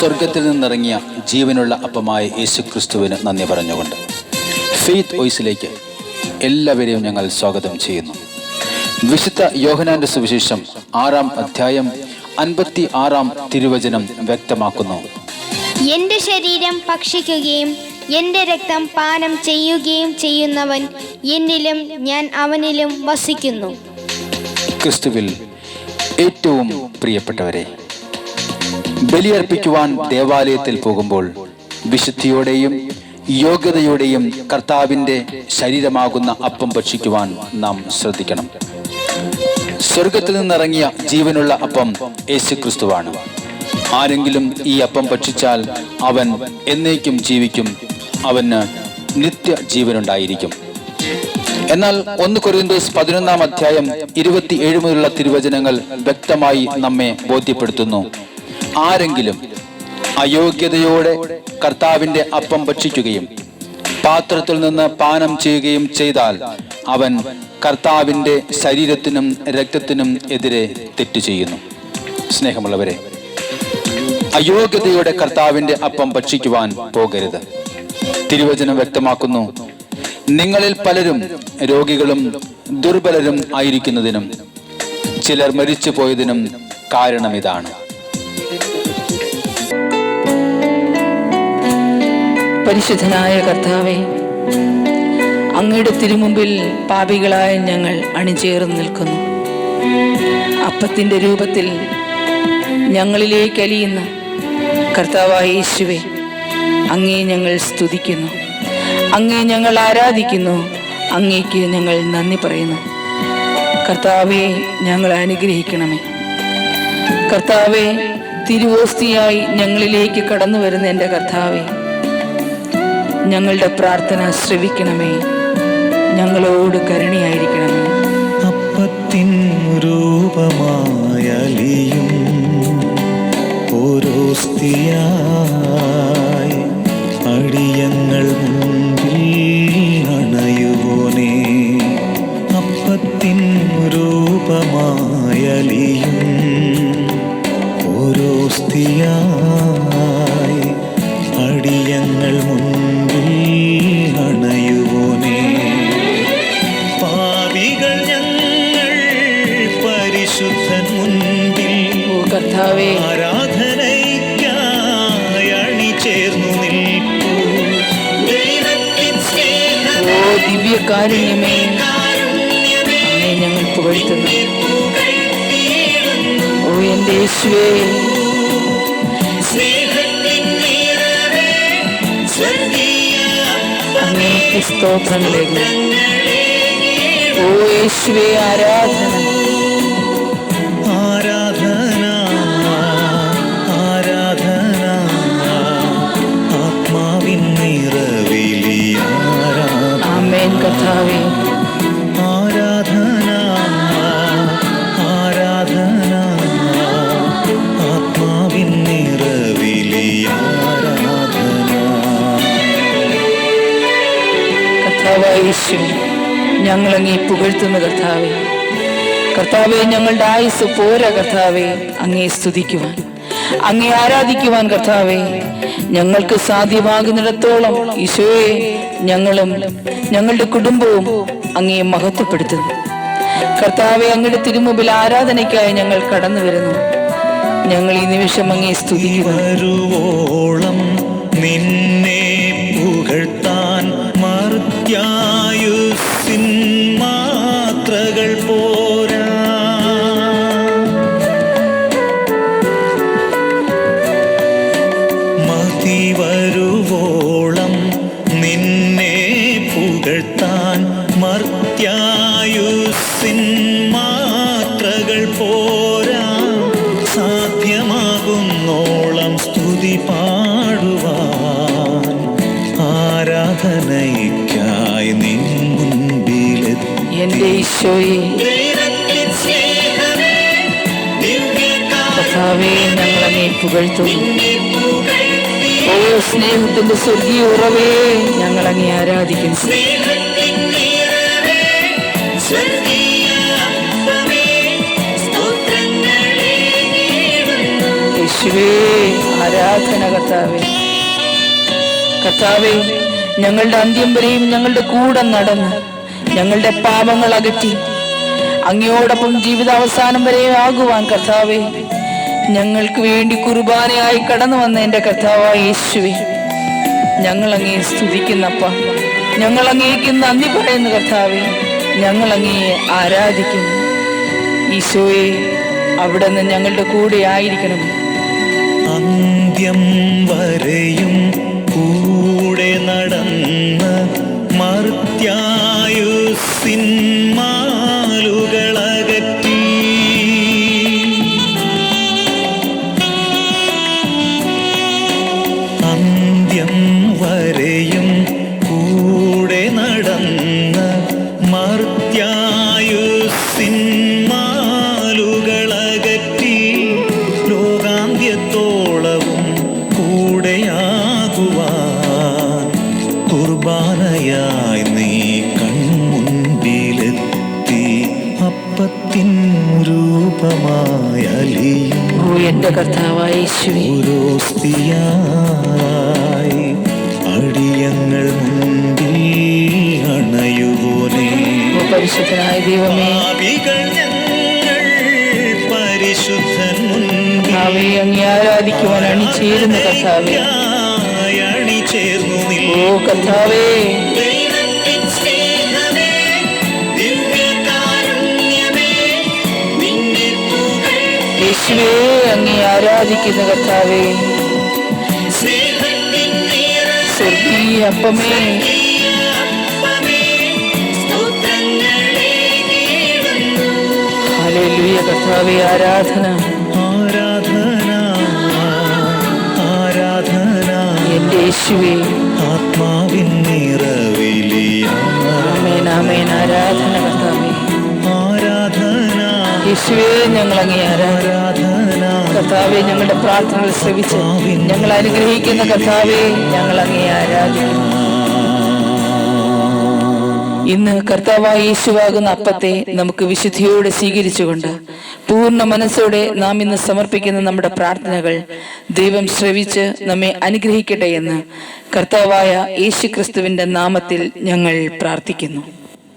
സ്വർഗത്തിൽ നിന്നിറങ്ങിയ ജീവനുള്ള അപ്പമായ യേശു ക്രിസ്തുവിന് നന്ദി പറഞ്ഞുകൊണ്ട് ഫെയ്ത്ത് വോയിസിലേക്ക് എല്ലാവരെയും ഞങ്ങൾ സ്വാഗതം ചെയ്യുന്നു. വിശുദ്ധ യോഹനാന്റെ സുവിശേഷം ആറാം അധ്യായം അൻപത്തി ആറാം തിരുവചനം വ്യക്തമാക്കുന്നു. എന്റെ ശരീരം ഭക്ഷിക്കുകയും എന്റെ രക്തം പാനം ചെയ്യുകയും ചെയ്യുന്നവൻ എന്നിലും ഞാൻ അവനിലും വസിക്കുന്നു. ക്രിസ്തുവിൽ ഏറ്റവും പ്രിയപ്പെട്ടവരെ ബലിയർപ്പിക്കുവാൻ ദേവാലയത്തിൽ പോകുമ്പോൾ വിശുദ്ധിയോടെയും യോഗ്യതയോടെയും കർത്താവിന്റെ ശരീരമാകുന്ന അപ്പം ഭക്ഷിക്കുവാൻ നാം ശ്രദ്ധിക്കണം. സ്വർഗത്തിൽ നിന്നിറങ്ങിയ ജീവനുള്ള അപ്പം യേശു ക്രിസ്തുവാണ് ആരെങ്കിലും ഈ അപ്പം ഭക്ഷിച്ചാൽ അവൻ എന്നേക്കും ജീവിക്കും അവന് നിത്യ ജീവനുണ്ടായിരിക്കും. എന്നാൽ ഒന്ന് കൊറിയന്തോസ് പതിനൊന്നാം അധ്യായം ഇരുപത്തിയേഴ് മുതലുള്ള തിരുവചനങ്ങൾ വ്യക്തമായി നമ്മെ ബോധ്യപ്പെടുത്തുന്നു. ആരെങ്കിലും അയോഗ്യതയോടെ കർത്താവിന്റെ അപ്പം ഭക്ഷിക്കുകയും പാത്രത്തിൽ നിന്ന് പാനം ചെയ്യുകയും ചെയ്താൽ അവൻ കർത്താവിന്റെ ശരീരത്തിനും രക്തത്തിനും എതിരെ തെറ്റ് ചെയ്യുന്നു. സ്നേഹമുള്ളവരെ അയോഗ്യതയുടെ കർത്താവിന്റെ അപ്പം ഭക്ഷിക്കുവാൻ പോകരുത്. തിരുവചനം വ്യക്തമാക്കുന്നു നിങ്ങളിൽ പലരും രോഗികളും ദുർബലരും ആയിരിക്കുന്നതിനും ചിലർ മരിച്ചു പോയതിനും കാരണം ഇതാണ് പരിശുദ്ധനായ കർത്താവെ അങ്ങയുടെ തിരുമുമ്പിൽ പാപികളായ ഞങ്ങൾ അണിചേർന്ന് നിൽക്കുന്നു. അപ്പത്തിന്റെ രൂപത്തിൽ ഞങ്ങളിലേക്ക് അലിയുന്ന കർത്താവായ യേശുവെ അങ്ങേ ഞങ്ങൾ സ്തുതിക്കുന്നു. അങ്ങേ ഞങ്ങൾ ആരാധിക്കുന്നു അങ്ങേക്ക് ഞങ്ങൾ നന്ദി പറയുന്നു. കർത്താവെ ഞങ്ങൾ അനുഗ്രഹിക്കണമേ. കർത്താവെ തിരുവോസ്തിയായി ഞങ്ങളിലേക്ക് കടന്നു വരുന്ന എന്റെ കർത്താവെ ഞങ്ങളുടെ പ്രാർത്ഥന ശ്രവിക്കണമേ. ഞങ്ങളോട് കരുണയായിരിക്കണമേ. അപ്പത്തിൻ രൂപമായലിയും ഓരോ സ്തിയായി അടിയങ്ങൾ മുൻപിൽ അണയുവോനെ. പാപികൾ ഞങ്ങൾ പരിശുദ്ധൻ മുൻപിൽ ആരാധനയ്ക്കായി ദിവ്യകാരുണ്യമേ. അങ്ങേ ഞങ്ങൾ പുകഴ്ത്തുന്നു ഓ എന്റെ യേശുവേ. അങ്ങേക്ക് സ്തോത്രങ്ങളേകും ഓ യേശുവേ ആരാധന. ഞങ്ങൾ പുകഴ്ത്തുന്ന കർത്താവെ. കർത്താവെ ഞങ്ങളുടെ ആയുസ് പോരാ കർത്താവെ. അങ്ങേ സ്തുതിക്കുവാൻ അങ്ങേ ആരാധിക്കുവാൻ കർത്താവെ. ഞങ്ങൾക്ക് സാധ്യമാകുന്നിടത്തോളം ഈശോയെ ഞങ്ങളും ഞങ്ങളുടെ കുടുംബവും അങ്ങേ മഹത്വപ്പെടുത്തുന്നു. കർത്താവെ അങ്ങയുടെ തിരുമുമ്പിൽ ആരാധനയ്ക്കായി ഞങ്ങൾ കടന്നു വരുന്നു. ഞങ്ങൾ ഈ നിമിഷം അങ്ങേ സ്തുതിക്കുന്നു. നിന്നെ പുകഴ്ത്താൻ മർത്യായുസിൻ പുകഴ്ത്താൻ മർത്യായുസിൻ മാത്രകൾ പോരാ. സാധ്യമാകുന്നോളം സ്തുതി പാടുവാൻ ആരാധനയ്ക്കായി നിൻ മുൻപിലെത്തി. എന്റെ ഈശോയെ കർത്താവെ ഞങ്ങൾ അങ്ങേ പുകഴ്ത്തുന്നു ഓ സ്നേഹത്തിന്റെ സ്വർഗീയ ഉറവേ ഞങ്ങൾ അങ്ങേ ആരാധിക്കുന്നു യേശുവേ കർത്താവേ ഞങ്ങളുടെ അന്ത്യം വരെയും ഞങ്ങളുടെ കൂടെ നടന്ന് ഞങ്ങളുടെ പാപങ്ങൾ അകറ്റി അങ്ങയോടൊപ്പം ജീവിതാവസാനം വരെ ആകുവാൻ കർത്താവേ ഞങ്ങൾക്ക് വേണ്ടി കുർബാനയായി കടന്നു വന്ന എന്റെ കർത്താവായ യേശുവേ ഞങ്ങൾ അങ്ങേ സ്തുതിക്കുന്നപ്പ ഞങ്ങൾ അങ്ങേക്ക് നന്ദി പറയുന്ന കർത്താവേ ഞങ്ങൾ അങ്ങയെ ആരാധിക്കുന്നു. ഈശോയെ അവിടെ നിന്ന് ഞങ്ങളുടെ കൂടെ ആയിരിക്കണം. അന്ത്യം വരെയും കൂടെ നടന്ന മർത്യായുസിന്മാലുകളകറ്റി അപ്പത്തിൻ രൂപമായ എന്റെ കർത്താവായ അടിയങ്ങൾ മുൻപിൽ അണയുപോലെ പരിശുദ്ധനായ ദൈവമേ. പരിശുദ്ധൻ മുൻപിൽ കർത്താവേ അങ്ങേ ആരാധിക്കുവാൻ അണിചേരുന്ന കർത്താവേ. അണിചേർന്നു ഓ കർത്താവേ. യേശുവേ അങ്ങേ ആരാധിക്കുന്ന കർത്താവേ. സ്വർഗീയ അപ്പമേ. ഹല്ലേലൂയ കർത്താവേ ആരാധന. ആരാധന ആരാധന. എന്റെ യേശുവേ. യേശുവേ ഞങ്ങൾ അങ്ങേ കർത്താവെ ഞങ്ങളുടെ പ്രാർത്ഥനകൾ ശ്രമിച്ച് ഞങ്ങൾ അനുഗ്രഹിക്കുന്ന കർത്താവെ ഞങ്ങൾ അങ്ങേ ആരാധിക്കുന്നു. ഇന്ന് കർത്താവായ യേശുവാകുന്ന അപ്പത്തെ നമുക്ക് വിശുദ്ധിയോടെ സ്വീകരിച്ചുകൊണ്ട് പൂർണ മനസ്സോടെ നാം ഇന്ന് സമർപ്പിക്കുന്ന നമ്മുടെ പ്രാർത്ഥനകൾ ദൈവം ശ്രവിച്ച് നമ്മെ അനുഗ്രഹിക്കട്ടെ എന്ന് കർത്താവായ യേശു നാമത്തിൽ ഞങ്ങൾ പ്രാർത്ഥിക്കുന്നു.